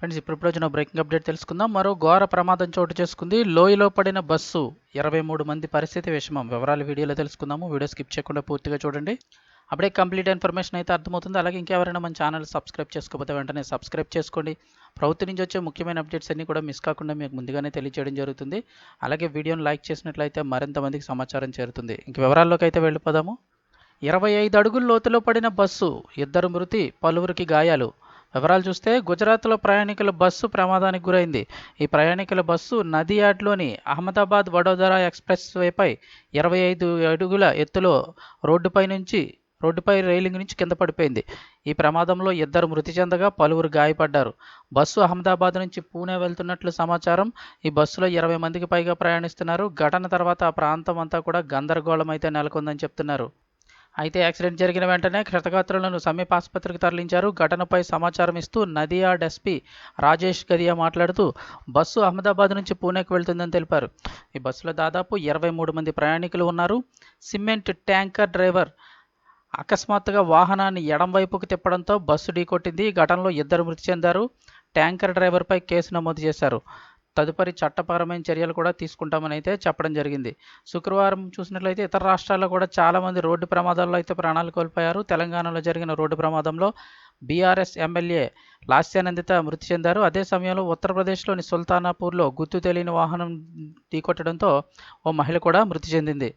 Friends ఇప్పుడు రోజున వచ్చిన బ్రేకింగ్ అప్డేట్ తెలుసుకుందాం. మరో ఘోర ప్రమాదం చోటు చేసుకుంది. లోయలో పడిన బస్సు ఇరవై మూడు మంది పరిస్థితి విషమం. వివరాలు వీడియోలో తెలుసుకుందాము. వీడియో స్కిప్ చేయకుండా పూర్తిగా చూడండి. అప్పుడే కంప్లీట్ ఇన్ఫర్మేషన్ అయితే అర్థమవుతుంది. అలాగే ఇంకెవరైనా మన ఛానల్ సబ్స్క్రైబ్ చేసుకోకపోతే వెంటనే సబ్స్క్రైబ్ చేసుకోండి. ప్రభుత్వం నుంచి వచ్చే ముఖ్యమైన అప్డేట్స్ అన్నీ కూడా మిస్ కాకుండా మీకు ముందుగానే తెలియజేయడం జరుగుతుంది. అలాగే వీడియోను లైక్ చేసినట్లయితే మరింత మందికి సమాచారం చేరుతుంది. ఇంక వివరాల్లోకి అయితే వెళ్ళిపోదాము. ఇరవై ఐదు అడుగుల లోతులో పడిన బస్సు ఇద్దరు మృతి పలువురికి గాయాలు. వివరాలు చూస్తే గుజరాత్లో ప్రయాణికుల బస్సు ప్రమాదానికి గురైంది. ఈ ప్రయాణికుల బస్సు నదియాడ్లోని అహ్మదాబాద్ వడోదరా ఎక్స్ప్రెస్ వేపై ఇరవై ఐదు అడుగుల ఎత్తులో రోడ్డుపై నుంచి రోడ్డుపై రైలింగ్ నుంచి కింద పడిపోయింది. ఈ ప్రమాదంలో ఇద్దరు మృతి చెందగా పలువురు గాయపడ్డారు. బస్సు అహ్మదాబాద్ నుంచి పూణే వెళ్తున్నట్లు సమాచారం. ఈ బస్సులో ఇరవై మందికి పైగా ప్రయాణిస్తున్నారు. ఘటన తర్వాత ఆ ప్రాంతం అంతా కూడా గందరగోళం అయితే నెలకొందని చెప్తున్నారు. అయితే యాక్సిడెంట్ జరిగిన వెంటనే క్షతగాత్రులను సమీప ఆసుపత్రికి తరలించారు. ఘటనపై సమాచారం ఇస్తూ నదియాడ్ ఎస్పీ రాజేష్ గదియా మాట్లాడుతూ బస్సు అహ్మదాబాద్ నుంచి పూణేకు వెళ్తుందని తెలిపారు. ఈ బస్సులో దాదాపు ఇరవై మూడు మంది ప్రయాణికులు ఉన్నారు. సిమెంట్ ట్యాంకర్ డ్రైవర్ అకస్మాత్తుగా వాహనాన్ని ఎడం వైపుకు తిప్పడంతో బస్సు ఢీకొట్టింది. ఈ ఘటనలో ఇద్దరు మృతి చెందారు. ట్యాంకర్ డ్రైవర్పై కేసు నమోదు చేశారు. తదుపరి చట్టపరమైన చర్యలు కూడా తీసుకుంటామని అయితే చెప్పడం జరిగింది. శుక్రవారం చూసినట్లయితే ఇతర రాష్ట్రాల్లో కూడా చాలామంది రోడ్డు ప్రమాదాల్లో అయితే ప్రాణాలు కోల్పోయారు. తెలంగాణలో జరిగిన రోడ్డు ప్రమాదంలో బీఆర్ఎస్ ఎమ్మెల్యే లాస్యానందిత మృతి చెందారు. అదే సమయంలో ఉత్తరప్రదేశ్లోని సుల్తానాపూర్లో గుర్తు తెలియని వాహనం ఢీకొట్టడంతో ఓ మహిళ కూడా మృతి చెందింది.